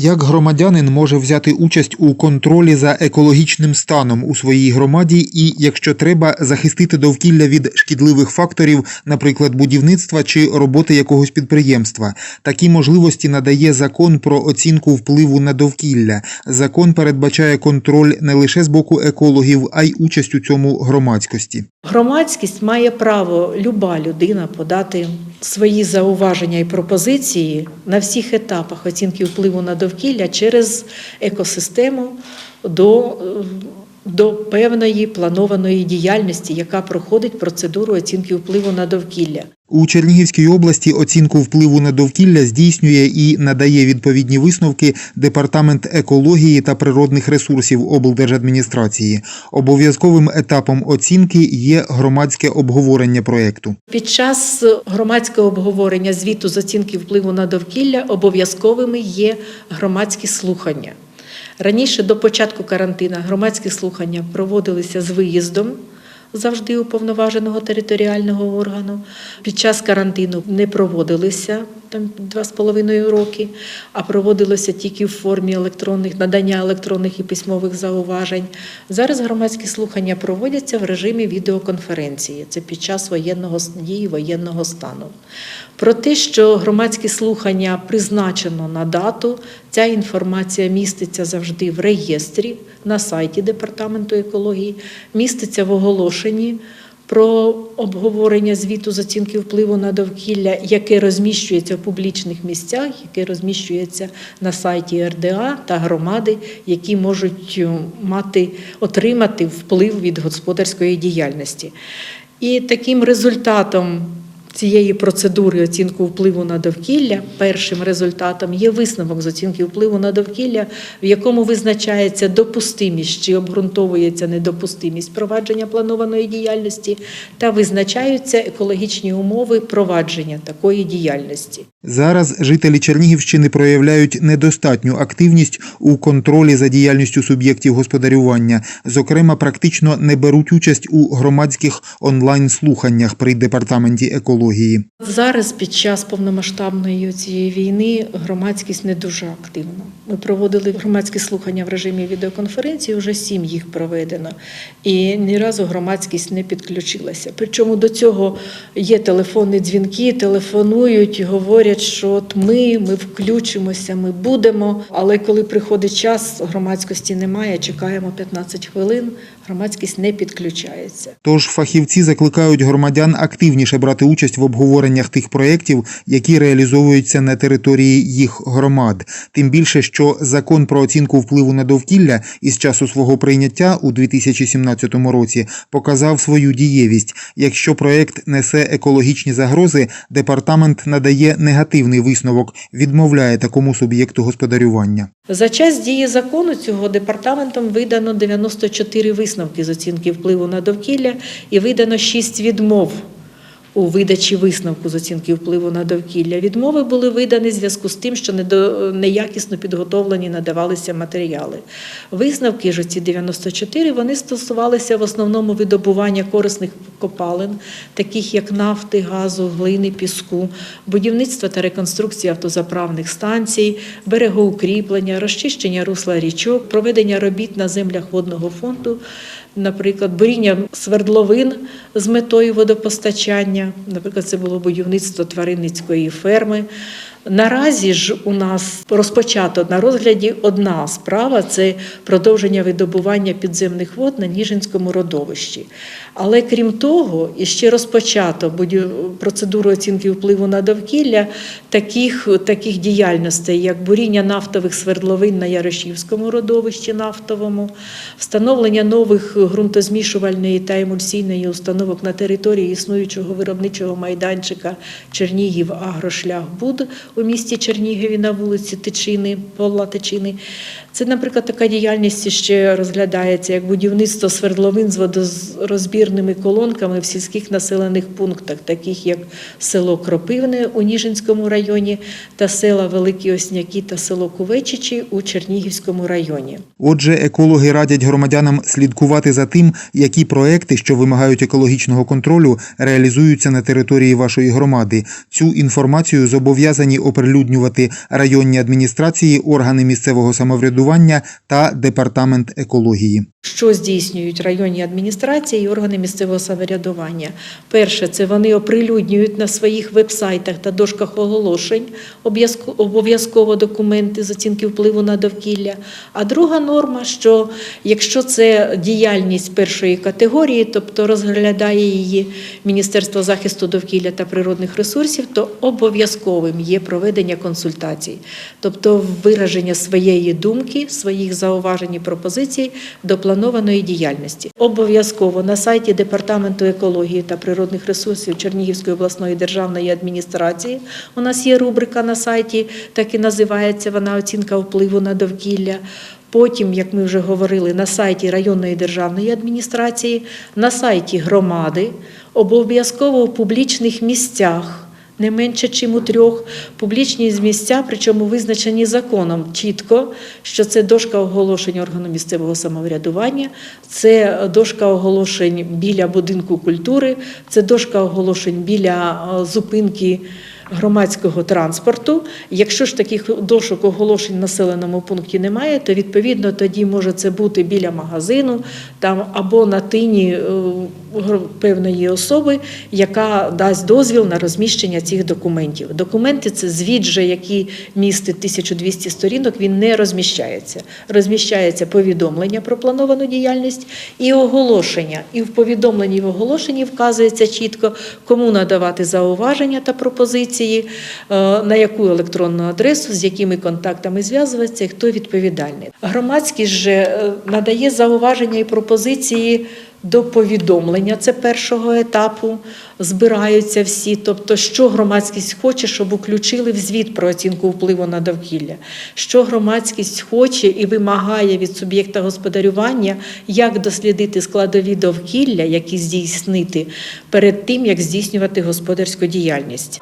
Як громадянин може взяти участь у контролі за екологічним станом у своїй громаді і, якщо треба, захистити довкілля від шкідливих факторів, наприклад, будівництва чи роботи якогось підприємства? Такі можливості надає закон про оцінку впливу на довкілля. Закон передбачає контроль не лише з боку екологів, а й участь у цьому громадськості. Громадськість має право люба людина подати свої зауваження і пропозиції на всіх етапах оцінки впливу на довкілля через екосистему до, е, до певної планованої діяльності, яка проходить процедуру оцінки впливу на довкілля. У Чернігівській області оцінку впливу на довкілля здійснює і надає відповідні висновки Департамент екології та природних ресурсів облдержадміністрації. Обов'язковим етапом оцінки є громадське обговорення проекту. Під час громадського обговорення звіту з оцінки впливу на довкілля обов'язковими є громадські слухання. Раніше до початку карантину громадські слухання проводилися з виїздом. Завжди уповноваженого територіального органу. Під час карантину не проводилися там два з половиною роки, а проводилося тільки в формі електронних надання електронних і письмових зауважень. Зараз громадські слухання проводяться в режимі відеоконференції. Це під час воєнного дії воєнного стану. Про те, що громадські слухання призначено на дату, ця інформація міститься завжди в реєстрі на сайті Департаменту екології, міститься в оголошенні про обговорення звіту з оцінки впливу на довкілля, яке розміщується в публічних місцях, яке розміщується на сайті РДА та громади, які можуть е, мати отримати вплив від господарської діяльності. І таким результатом цієї процедури оцінку впливу на довкілля першим результатом є висновок з оцінки впливу на довкілля, в якому визначається допустимість чи обґрунтовується недопустимість провадження планованої діяльності та визначаються екологічні умови провадження такої діяльності. Зараз жителі Чернігівщини проявляють недостатню активність у контролі за діяльністю суб'єктів господарювання. Зокрема, практично не беруть участь у громадських онлайн-слуханнях при департаменті екології. Зараз під час повномасштабної цієї війни громадськість не дуже активна. Ми проводили громадські слухання в режимі відеоконференції, вже сім їх проведено, і ні разу громадськість не підключилася. Причому до цього є телефонні дзвінки, телефонують, говорять, що от ми, ми включимося, ми будемо. Але коли приходить час, громадськості немає, чекаємо 15 хвилин, громадськість не підключається. Тож фахівці закликають громадян активніше брати участь в обговореннях тих проєктів, які реалізовуються на території їх громад. Тим більше, що закон про оцінку впливу на довкілля із часу свого прийняття у 2017 році показав свою дієвість. Якщо проєкт несе екологічні загрози, департамент надає негативний висновок, відмовляє такому суб'єкту господарювання. За час дії закону цього департаментом видано 94 висновки з оцінки впливу на довкілля і видано 6 відмов у видачі висновку з оцінки впливу на довкілля. Відмови були видані в зв'язку з тим, що неякісно підготовлені надавалися матеріали. Висновки ж ці 94 вони стосувалися в основному видобування корисних копалин, таких як нафти, газу, глини, піску, будівництва та реконструкції автозаправних станцій, берегоукріплення, розчищення русла річок, проведення робіт на землях водного фонду, наприклад, буріння свердловин з метою водопостачання, наприклад, це було будівництво тваринницької ферми. Наразі ж у нас розпочато на розгляді одна справа це продовження видобування підземних вод на Ніжинському родовищі. Але крім того, іще розпочато процедуру оцінки впливу на довкілля таких, таких діяльностей, як буріння нафтових свердловин на Ярошівському родовищі нафтовому, встановлення нових ґрунтозмішувальної та емульсійної установок на території існуючого виробничого майданчика Чернігів Агрошлях Буд у місті Чернігові на вулиці Тичини, Павла Тичини. Це, наприклад, така діяльність ще розглядається як будівництво свердловин з водорозбірними колонками в сільських населених пунктах, таких як село Кропивне у Ніжинському районі та села Великі Осняки та село Кувечичі у Чернігівському районі. Отже, екологи радять громадянам слідкувати за тим, які проекти, що вимагають екологічного контролю, реалізуються на території вашої громади. Цю інформацію зобов'язані оприлюднювати районні адміністрації, органи місцевого самоврядування та департамент екології. Що здійснюють районні адміністрації і органи місцевого самоврядування? Перше, це вони оприлюднюють на своїх вебсайтах та дошках оголошень обов'язково документи з оцінки впливу на довкілля. А друга норма, що якщо це діяльність першої категорії, тобто розглядає її Міністерство захисту довкілля та природних ресурсів, то обов'язковим є проведення консультацій, тобто вираження своєї думки, своїх зауважень і пропозицій до планованої діяльності. Обов'язково на сайті Департаменту екології та природних ресурсів Чернігівської обласної державної адміністрації у нас є рубрика на сайті, так і називається вона оцінка впливу на довкілля. Потім, як ми вже говорили, на сайті районної державної адміністрації, на сайті громади, обов'язково в публічних місцях. Не менше, чим у трьох публічні місця, причому визначені законом чітко, що це дошка оголошень органу місцевого самоврядування, це дошка оголошень біля будинку культури, це дошка оголошень біля е, зупинки громадського транспорту. Якщо ж таких дошок оголошень в населеному пункті немає, то відповідно тоді може це бути біля магазину там або на тині е, певної особи, яка дасть дозвіл на розміщення цих документів. Документи це звіт, же, який містить 1200 сторінок, він не розміщається. Розміщається повідомлення про плановану діяльність і оголошення. І в повідомленні і в оголошенні вказується чітко, кому надавати зауваження та пропозиції, е, на яку електронну адресу, з якими контактами зв'язуватися, і хто відповідальний. Громадськість же е, надає зауваження і пропозиції до повідомлення. Це першого етапу. Збираються всі. Тобто, що громадськість хоче, щоб включили в звіт про оцінку впливу на довкілля, що громадськість хоче і вимагає від суб'єкта господарювання, як дослідити складові довкілля, які здійснити перед тим, як здійснювати господарську діяльність.